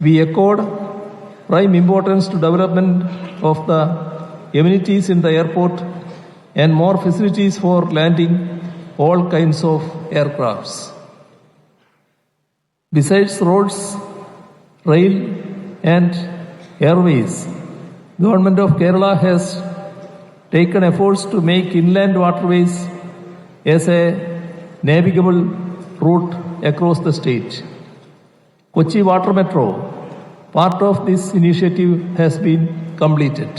We accord prime importance to development of the amenities in the airport and more facilities for landing all kinds of aircrafts. Besides roads, rail and airways, Government of Kerala has taken efforts to make inland waterways as a navigable route across the state. Kochi Water Metro, part of this initiative, has been completed.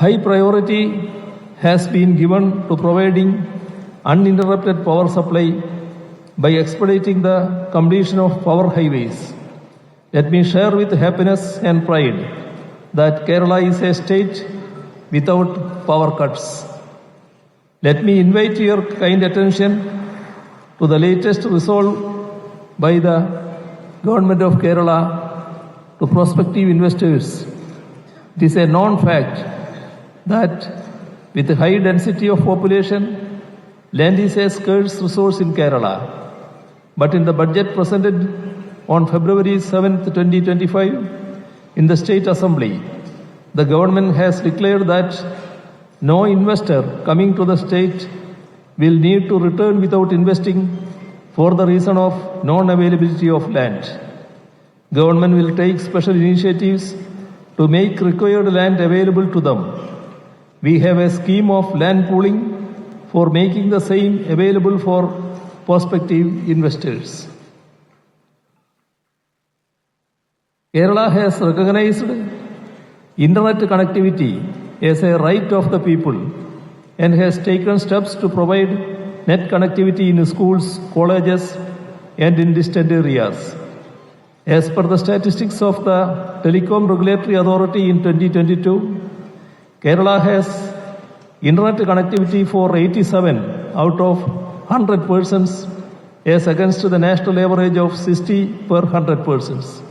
High priority has been given to providing uninterrupted power supply by expediting the completion of power highways. Let me share with happiness and pride that Kerala is a state without power cuts. Let me invite your kind attention to the latest resolve by the Government of Kerala to prospective investors. It is a known fact that with a high density of population, land is a scarce resource in Kerala. But in the budget presented on February 7, 2025, in the State Assembly, the government has declared that no investor coming to the state will need to return without investing for the reason of non-availability of land. Government will take special initiatives to make required land available to them. We have a scheme of land pooling for making the same available for prospective investors. Kerala has recognized internet connectivity as a right of the people and has taken steps to provide net connectivity in schools, colleges, and in distant areas. As per the statistics of the Telecom Regulatory Authority in 2022, Kerala has internet connectivity for 87 out of 100 persons as against the national average of 60 per 100 persons.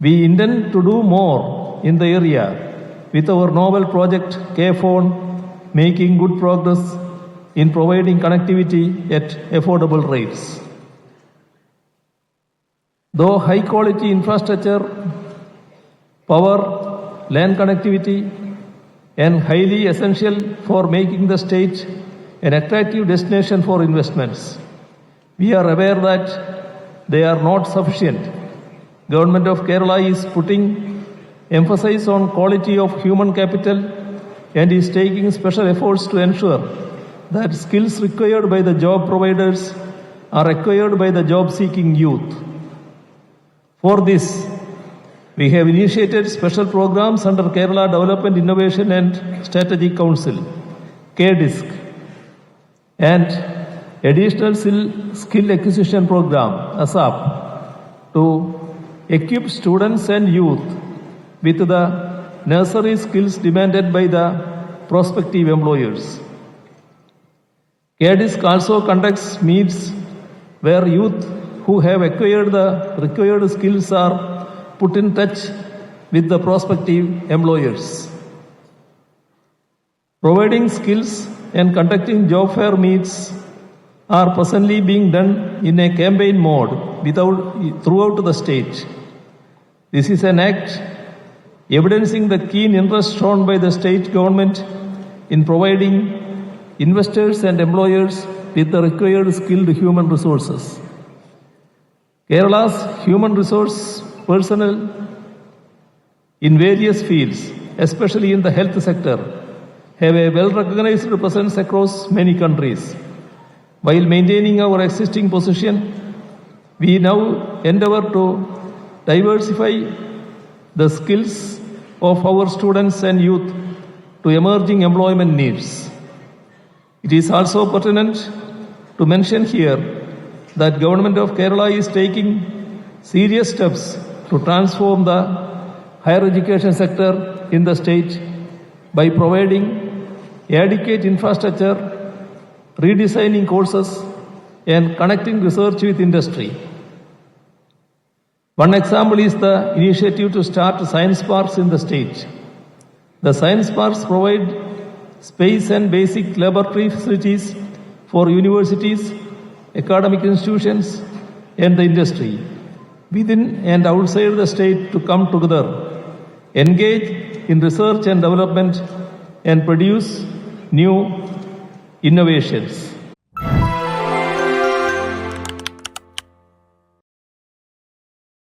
We intend to do more in the area with our novel project K-Phone making good progress in providing connectivity at affordable rates. Though high quality infrastructure, power, land connectivity, and highly essential for making the state an attractive destination for investments, we are aware that they are not sufficient. Government of Kerala is putting emphasis on quality of human capital and is taking special efforts to ensure that skills required by the job providers are acquired by the job seeking youth. For this, we have initiated special programs under Kerala Development Innovation and Strategy Council, KDISC, and additional skill skill acquisition program, ASAP, to equip students and youth with the necessary skills demanded by the prospective employers. KDISC also conducts meets where youth who have acquired the required skills are put in touch with the prospective employers. Providing skills and conducting job fair meets are presently being done in a campaign mode without, throughout the state. This is an act evidencing the keen interest shown by the state government in providing investors and employers with the required skilled human resources. Kerala's human resource personnel in various fields, especially in the health sector, have a well recognized presence across many countries. While maintaining our existing position, we now endeavor to diversify the skills of our students and youth to emerging employment needs. It is also pertinent to mention here that government of Kerala is taking serious steps to transform the higher education sector in the state by providing adequate infrastructure, redesigning courses, and connecting research with industry. One example is the initiative to start science parks in the state. The science parks provide space and basic laboratory facilities for universities, academic institutions, and the industry. within and outside the state to come together, engage in research and development, and produce new innovations.